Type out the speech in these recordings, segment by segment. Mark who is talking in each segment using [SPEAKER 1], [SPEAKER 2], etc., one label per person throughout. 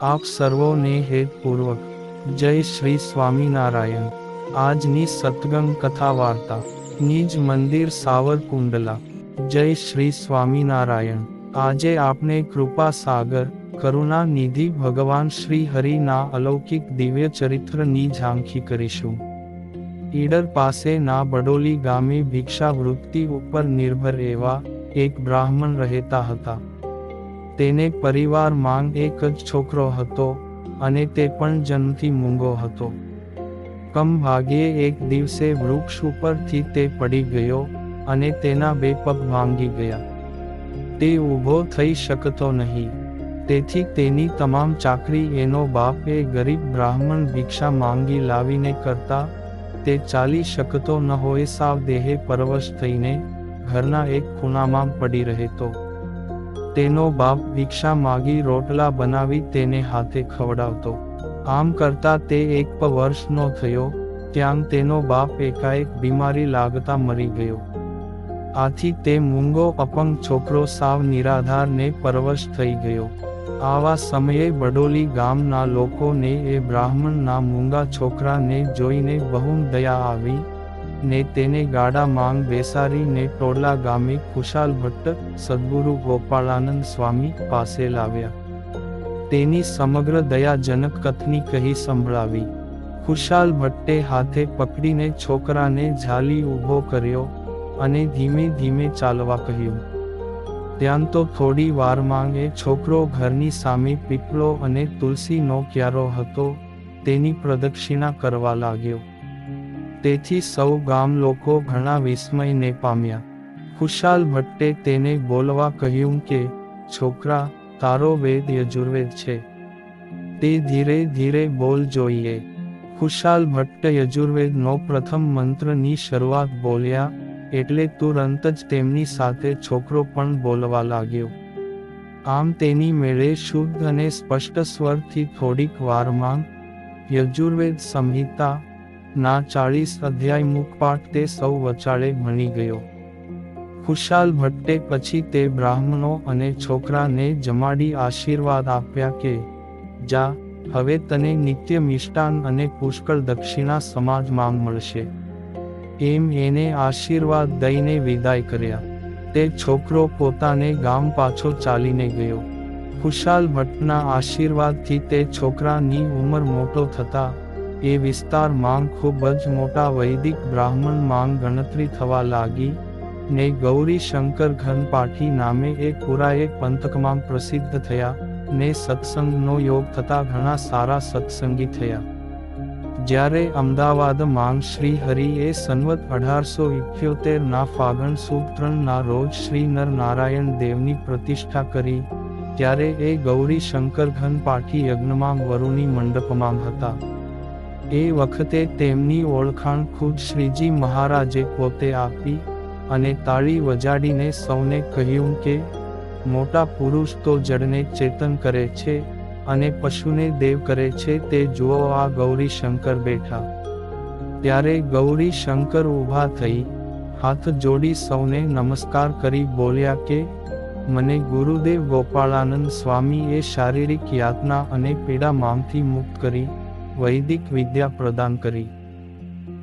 [SPEAKER 1] આપ સર્વોને હેતપૂર્વક જય શ્રી સ્વામિનારાયણ. આજની સતગંગ કથા વાર્તા. નિજ મંદિર સાવરકુંડલા. જય શ્રી સ્વામિનારાયણ. આજે આપણે કૃપા, સાગર, કરુણા, નિધિ ભગવાન શ્રી હરિના અલૌકિક દિવ્ય ચરિત્રની ઝાંખી કરીશું. ઈડર પાસેના બડોલી ગામે ભિક્ષાવૃત્તિ ઉપર નિર્ભર એવા એક બ્રાહ્મણ રહેતા હતા. તેને પરિવારમાં એક જ છોકરો હતો, અને તે પણ જન્મથી મૂંગો હતો. કમ ભાગ્યે એક દિવસે વૃક્ષ ઉપરથી તે પડી ગયો, અને તેના બે પગ ભાંગી ગયા. તે ઊભો થઈ શકતો નહીં. તેથી તેની તમામ ચાકરી એનો બાપ એ ગરીબ બ્રાહ્મણ ભિક્ષા માંગી લાવીને કરતા, તે ચાલી શકતો ન હોય સાવ દેહે પરવશ થઈને, ઘરના એક ખૂણામાં પડી રહેતો. તેનો બાપ ભિક્ષા માગી રોટલા બનાવી તેને હાથે ખવડાવતો. આમ કરતા તે એક વર્ષનો થયો ત્યાં તેનો બાપ એકાએક બીમારી લાગતા મરી ગયો. આથી તે મૂંગો અપંગ છોકરો સાવ નિરાધારને પરવશ થઈ ગયો. આવા સમયે બડોલી ગામના લોકોને એ બ્રાહ્મણના મૂંગા છોકરાને જોઈને બહુ દયા આવી ને તેને ગાડા માંગ બેસાડીને ટોળા ગામે ખુશાલ ભટ્ટ, સદગુરુ ગોપાળાનંદ સ્વામી પાસે લાવ્યા. તેની સમગ્ર દયાજનક કથની કહી સંભળાવી. ખુશાલ ભટ્ટે હાથે પકડીને છોકરાને ઝાલી ઊભો કર્યો અને ધીમે ધીમે ચાલવા કહ્યું. ત્યાં તો થોડી વારમાં એ છોકરો ઘરની સામે પીપળો અને તુલસીનો ક્યારો હતો, તેની પ્રદક્ષિણા કરવા લાગ્યો. તેથી સૌ ગામ લોકો ઘણા વિસ્મયને પામ્યા. ખુશાલ ભટ્ટે તેને બોલવા કહ્યું કે, છોકરા, તારો વેદ યજુર્વેદ છે. તે ધીરે ધીરે બોલ જોઈએ. ખુશાલ ભટ્ટ યજુર્વેદનો પ્રથમ મંત્રની શરૂઆત બોલ્યા, એટલે તુરંત જ તેમની સાથે છોકરો પણ બોલવા લાગ્યો. આમ તેની મેળે શુદ્ધ અને સ્પષ્ટ સ્વરથી થોડીક વારમાં યજુર્વેદ સંહિતા ના ચાળીસ અધ્યાય મુખપાઠ તે સૌ વચાળે ભણી ગયો. ખુશાલ ભટ્ટે પછી તે બ્રાહ્મણો અને છોકરાને જમાડી આશીર્વાદ આપ્યા કે, જા, હવે તને નિત્ય મિષ્ટાન અને પુષ્કળ દક્ષિણા સમાજમાં મળશે. એમ એને આશીર્વાદ દઈને વિદાય કર્યા. તે છોકરો પોતાને ગામ પાછો ચાલીને ગયો. ખુશાલ ભટ્ટના આશીર્વાદથી તે છોકરાની ઉંમર મોટો થતા એ વિસ્તાર માંગ ખૂબ જ મોટા વૈદિક બ્રાહ્મણ માંગ ગણતરી થવા લાગી. ને ગૌરી શંકર ઘનપાઠી નામે એ એક પંથકમાં પ્રસિદ્ધ થયા. ને સત્સંગનો યોગ થતા ઘણા સારા સત્સંગી થયા. જ્યારે અમદાવાદ માંગ શ્રી હરિએ સનવત અઢારસો ઇઠ્યોતેરના ફાગણ સુદ રોજ શ્રી નર નારાયણ દેવની પ્રતિષ્ઠા કરી. ત્યારે એ ગૌરી શંકર ઘન પાઠી યજ્ઞમાં વરુણી મંડપમાં હતા. એ વખતે તેમની ઓળખાણ ખુદ શ્રીજી મહારાજે પોતે આપી અને તાળી વજાડીને સૌને કહ્યું કે, મોટા પુરુષ તો જળને ચેતન કરે છે અને પશુને દેવ કરે છે તે જુઓ આ ગૌરી શંકર બેઠા. ત્યારે ગૌરી શંકર ઊભા થઈ, હાથ જોડી સૌને નમસ્કાર કરી બોલ્યા કે, મને ગુરુદેવ ગોપાળાનંદ સ્વામીએ શારીરિક યાતના અને પીડા મામથી મુક્ત કરી વૈદિક વિદ્યા પ્રદાન કરી.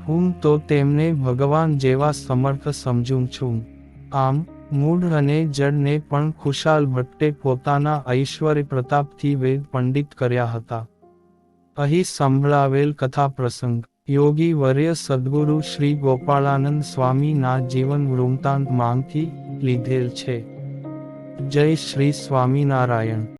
[SPEAKER 1] હું તો તેમને ભગવાન જેવા સમર્થ સમજું છું. આમ, મૂળ અને જડને પણ ખુશાલ ભટ્ટે પોતાના ઐશ્વર્ય પ્રતાપથી વેદ પંડિત કર્યા હતા. અહીં સંભળાવેલ કથા પ્રસંગ, યોગી વર્ય સદગુરુ શ્રી ગોપાળાનંદ સ્વામીના જીવન વૃંતાંત માંગથી લીધેલ છે. જય શ્રી સ્વામિનારાયણ.